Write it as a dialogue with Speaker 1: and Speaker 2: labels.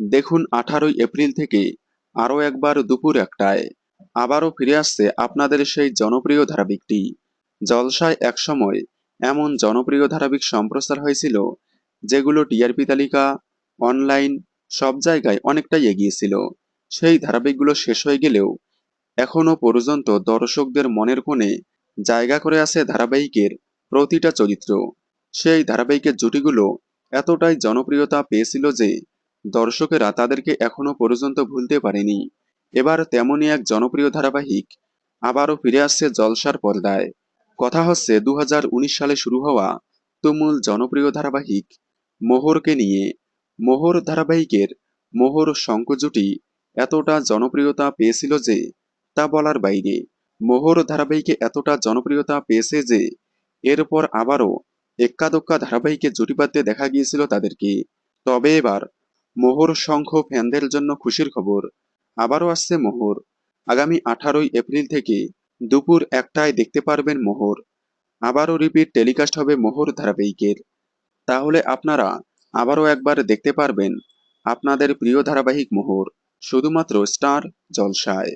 Speaker 1: দেখুন আঠারোই এপ্রিল থেকে আরও একবার দুপুর একটায়। আবারও ফিরে আসছে আপনাদের সেই জনপ্রিয় ধারাবাহিকটি। জলসায় একসময় এমন জনপ্রিয় ধারাবাহিক সম্প্রচার হয়েছিল, যেগুলো টিআরপি তালিকা, অনলাইন, সব জায়গায় অনেকটাই এগিয়েছিল সেই ধারাবাহিকগুলো শেষ হয়ে গেলেও এখনও পর্যন্ত দর্শকদের মনের কোণে জায়গা করে আছে ধারাবাহিকের প্রতিটা চরিত্র। সেই ধারাবাহিকের জুটিগুলো এতটাই জনপ্রিয়তা পেয়েছিল যে দর্শকেরা তাদেরকে এখনও পর্যন্ত ভুলতে পারেনি। এবার তেমনই এক জনপ্রিয় ধারাবাহিক আবারও ফিরে আসছে জলসার পর্দায়। কথা হচ্ছে, দুহাজার উনিশ সালে শুরু হওয়া তুমুল জনপ্রিয় ধারাবাহিক মোহরকে নিয়ে। মোহর ধারাবাহিকের মোহর শঙ্খ জুটি এতটা জনপ্রিয়তা পেয়েছিল যে তা বলার বাইরে। মোহর ধারাবাহিকে এতটা জনপ্রিয়তা পেয়েছে যে এরপর আবারও এক্কাদোক্কা ধারাবাহিকে জুটি বাঁধতে দেখা গিয়েছিল তাদেরকে। তবে এবার মোহর শঙ্খ ফ্যানদের জন্য খুশির খবর। আবারও আসছে মোহর। আগামী আঠারোই এপ্রিল থেকে দুপুর একটায় দেখতে পারবেন মোহর। আবারও রিপিট টেলিকাস্ট হবে মোহর ধারাবাহিকের। তাহলে আপনারা আবারও একবার দেখতে পারবেন আপনাদের প্রিয় ধারাবাহিক মোহর, শুধুমাত্র স্টার জলসায়।